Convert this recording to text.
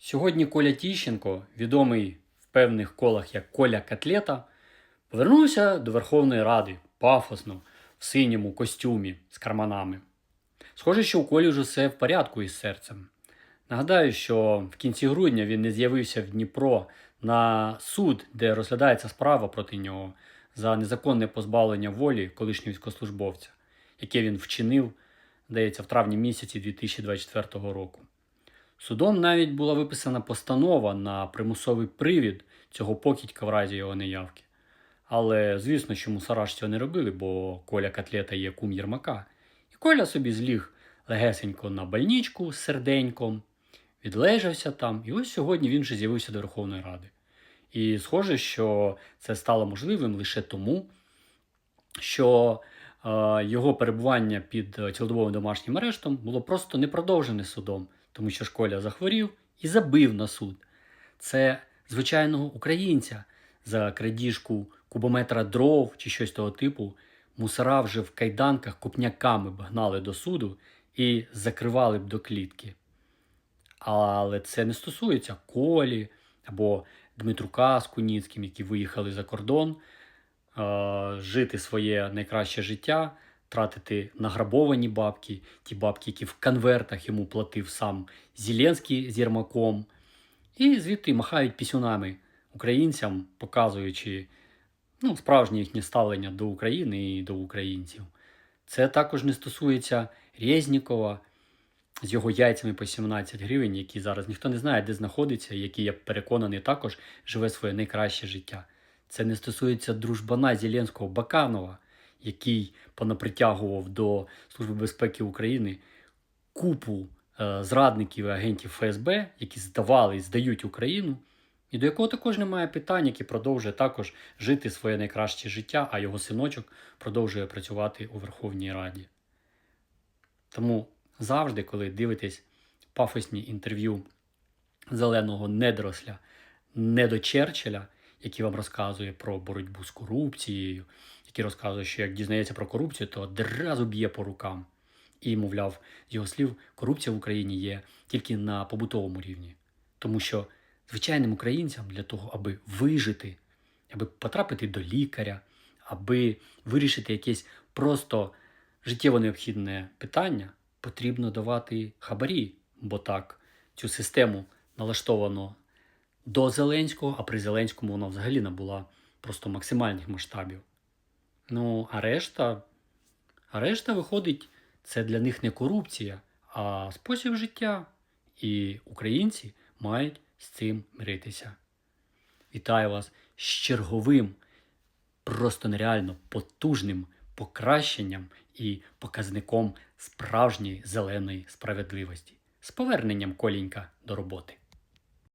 Сьогодні Коля Тіщенко, відомий в певних колах як Коля Котлета, повернувся до Верховної Ради пафосно, в синьому костюмі з карманами. Схоже, що у Колі вже все в порядку із серцем. Нагадаю, що в кінці грудня він не з'явився в Дніпро на суд, де розглядається справа проти нього за незаконне позбавлення волі колишнього військовослужбовця, яке він вчинив, здається, в травні місяці 2024 року. Судом навіть була виписана постанова на примусовий привід цього покидька в разі його неявки. Але звісно, що мусора ж цього не робили, бо Коля Котлета є кум Єрмака. І Коля собі зліг легесенько на больничку з серденьком, відлежався там, і ось сьогодні він вже з'явився до Верховної Ради. І схоже, що це стало можливим лише тому, що е, його перебування під е, цілодобовим домашнім арештом було просто не продовжене судом, тому що Школя захворів і забив на суд. Це звичайного українця за крадіжку кубометра дров чи щось того типу. Мусора вже в кайданках копняками б гнали до суду і закривали б до клітки. Але це не стосується Колі або Дмитрука з Куніцьким, які виїхали за кордон, е, жити своє найкраще життя, тратити награбовані бабки, ті бабки, які в конвертах йому платив сам Зеленський з Єрмаком, і звідти махають пісюнами українцям, показуючи ну, справжнє їхнє ставлення до України і до українців. Це також не стосується Резнікова з його яйцями по 17 гривень, які зараз ніхто не знає, де знаходиться, який, я переконаний, також живе своє найкраще життя. Це не стосується дружбана Зеленського Баканова, який понапритягував до Служби безпеки України купу е, зрадників і агентів ФСБ, які здавали і здають Україну, і до якого також немає питань, який продовжує також жити своє найкраще життя, а його синочок продовжує працювати у Верховній Раді. Тому завжди, коли дивитесь пафосні інтерв'ю зеленого недоросля, не до Черчилля, який вам розказує про боротьбу з корупцією, який розказує, що як дізнається про корупцію, то одразу б'є по рукам. І, мовляв, з його слів, корупція в Україні є тільки на побутовому рівні. Тому що звичайним українцям для того, аби вижити, аби потрапити до лікаря, аби вирішити якесь просто життєво необхідне питання, потрібно давати хабарі, бо так цю систему налаштовано до Зеленського, а при Зеленському вона взагалі набула просто максимальних масштабів. Ну, а решта, а решта виходить, це для них не корупція, а спосіб життя. І українці мають з цим миритися. Вітаю вас з черговим, просто нереально потужним покращенням і показником справжньої зеленої справедливості з поверненням колінька до роботи.